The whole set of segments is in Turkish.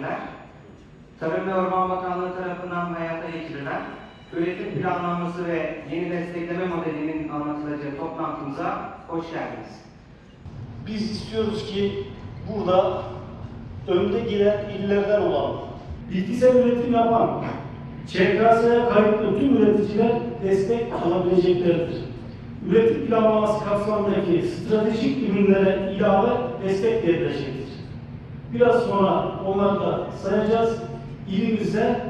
projeler Tarım ve Orman Bakanlığı tarafından hayata geçirilen üretim planlaması ve yeni destekleme modelinin anlatılacağı toplantımıza hoş geldiniz. Biz istiyoruz ki burada önde gelen illerden olan, bitkisel üretim yapan, ÇKS'ye kayıtlı tüm üreticiler destek alabileceklerdir. Üretim planlaması kapsamındaki stratejik ürünlere ilave destek verilecektir. Biraz sonra onları da sayacağız. İlimizde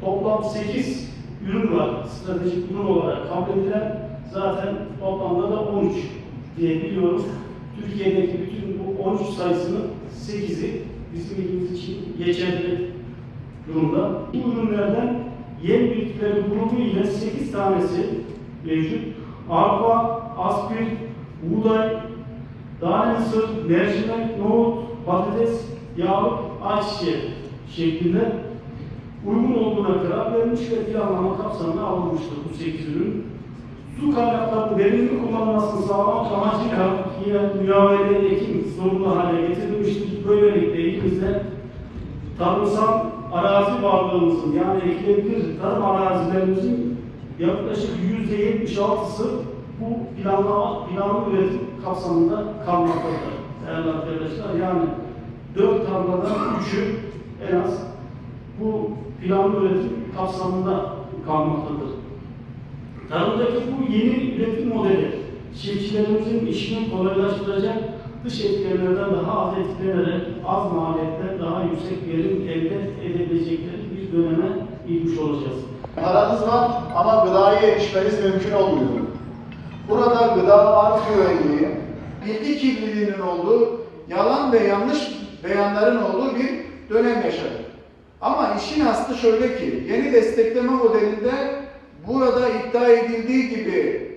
toplam 8 ürün var. Stratejik ürün olarak kabul edilen zaten toplamda da 13 diye biliyoruz. Türkiye'deki bütün bu 13 sayısının 8'i bizim ilimiz için geçerli durumda. Bu ürünlerden yem bitkileri grubu ile 8 tanesi mevcut. Arpa, aspir, buğday, Tane mısır, mercimek, nohut, patates, yağlık, ayçiçeği şeklinde uygun olduğuna karar verilmiş ve planlama kapsamına alınmıştır bu 8 ürün. Su kaynaklarının verimli kullanılmasını sağlamak amacıyla yine müyavele ekim zorunlu hale getirilmiştir. Böylelikle elimizde tarımsal arazi varlığımızın yani ekilebilir tarım arazilerimizin yaklaşık yüzde 76'sı bu planlama, planlı üretim kapsamında kalmaktadır değerli arkadaşlar. Yani dört tarladan üçü en az bu planlı üretim kapsamında kalmaktadır. Tarımdaki bu yeni üretim modeli çiftçilerimizin işini kolaylaştıracak dış etkenlerden daha az etkilenerek az maliyette daha yüksek verim elde edebilecekleri bir döneme girmiş olacağız. Paranız var ama gıdaya erişmeniz mümkün olmuyor. Burada gıdalar güvenliği, bilgi kirliliğinin olduğu, yalan ve yanlış beyanların olduğu bir dönem yaşadık. Ama işin aslı şöyle ki, yeni destekleme modelinde burada iddia edildiği gibi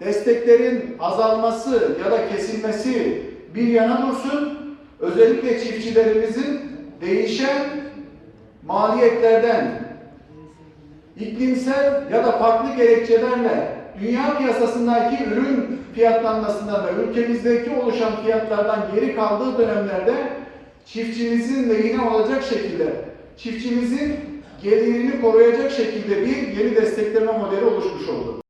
desteklerin azalması ya da kesilmesi bir yana dursun, özellikle çiftçilerimizin değişen maliyetlerden, iklimsel ya da farklı gerekçelerle dünya piyasasındaki ürün fiyatlanmasında ve ülkemizdeki oluşan fiyatlardan geri kaldığı dönemlerde çiftçimizin lehine olacak şekilde, çiftçimizin gelirini koruyacak şekilde bir yeni destekleme modeli oluşmuş oldu.